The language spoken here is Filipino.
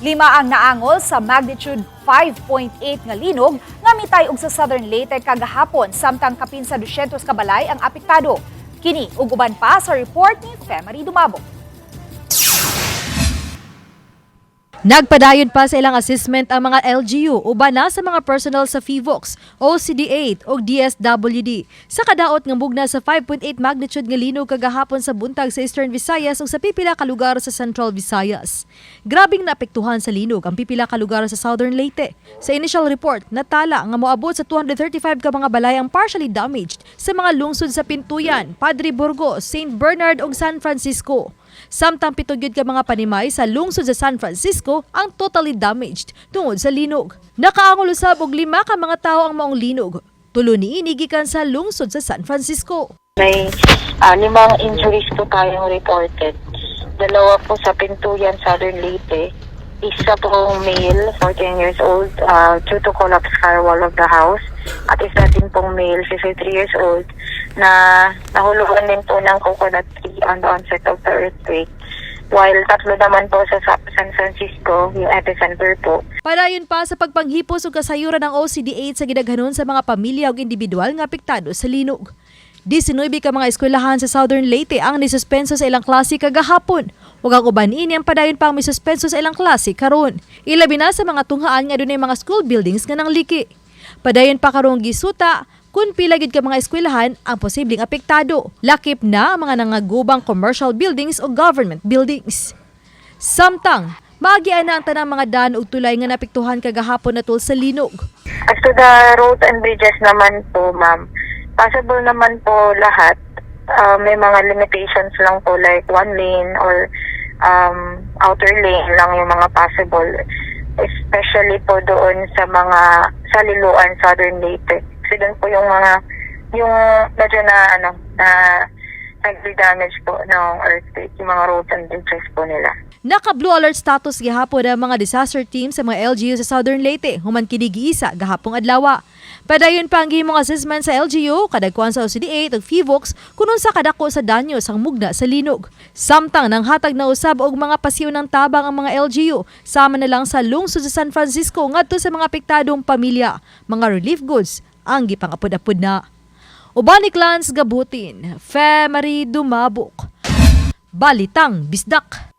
Lima ang naangol sa magnitude 5.8 nga linog nga mitay og sa Southern Leyte kagahapon samtang kapin sa 200 kabalay ang apektado. Kini ug uban pa sa report ni Femari Dumabo. Nagpadayon pa sa ilang assessment ang mga LGU uban na sa mga personnel sa FIVOX, OCD8 o DSWD. Sa kadaot nga mugna sa 5.8 magnitude nga linog kagahapon sa buntag sa Eastern Visayas ug sa pipila ka lugar sa Central Visayas. Grabing naapektuhan sa linog ang pipila ka lugar sa Southern Leyte. Sa initial report, natala nga moabot sa 235 ka mga balay ang partially damaged sa mga lungsod sa Pintuyan, Padre Burgos, St. Bernard ug San Francisco. Samtang pitugyod ka mga panimay sa lungsod sa San Francisco ang totally damaged tungod sa linog. Nakaangulo sa og lima ka mga tao ang maong linog. Tulo ni inigikan sa lungsod sa San Francisco. May limang injuries po tayong reported. Dalawa po sa Pintuyan, Southern Leyte. Isa pong male, 14 years old, ah, due to collapse firewall of the house. At isa din pong male, 53 years old, na nahulugan din po ng coconut tree on the onset of the earthquake. While tatlo naman po sa Sa- San Francisco, yung epicenter po, Padayon pa sa pagpanghipos ug kasayuran ng OCD8 sa gidaghanon sa mga pamilya ug individual nga apektado sa linog. 19 ka mga eskwelahan sa Southern Leyte ang nisuspenso sa ilang klase kagahapon. Ug ang uban ini ang padayon pa ang misuspenso sa ilang klase karon. Ilabi na sa mga tunghaan nga dunay mga school buildings nga nangliki. Padayon pa karong gisuta kung pila gid ka mga eskwelahan ang posibleng apektado. Lakip na ang mga nangagubang commercial buildings o government buildings. Samtang, maagian na ang tanang mga daan ug tulay nga napektuhan kagahapon na sa linog. As to the road and bridges naman po, ma'am, possible naman po lahat. Uh, may mga limitations lang po like one lane or um, outer lane lang yung mga possible. Especially po doon sa mga saliluan Southern Leyte. Kasi doon po yung mga, yung medyo na, ano, na nag-damage po ng earthquake, yung mga roads and bridges po nila. Naka blue alert status gihapon ang mga disaster team sa mga LGU sa Southern Leyte human kini giisa gahapong adlaw. Padayon pa ang gihimong assessment sa LGU kadagkuan sa OCD8 ug FIVOX kunon sa kadako sa danyo sang mugna sa linog. Samtang nang hatag na usab og mga pasiw ng tabang ang mga LGU sama na lang sa lungsod sa San Francisco ngadto sa mga apektadong pamilya, mga relief goods ang gipangapod-apod na. Ubanik Lance Gabutin, Fe Dumabok. Balitang Bisdak.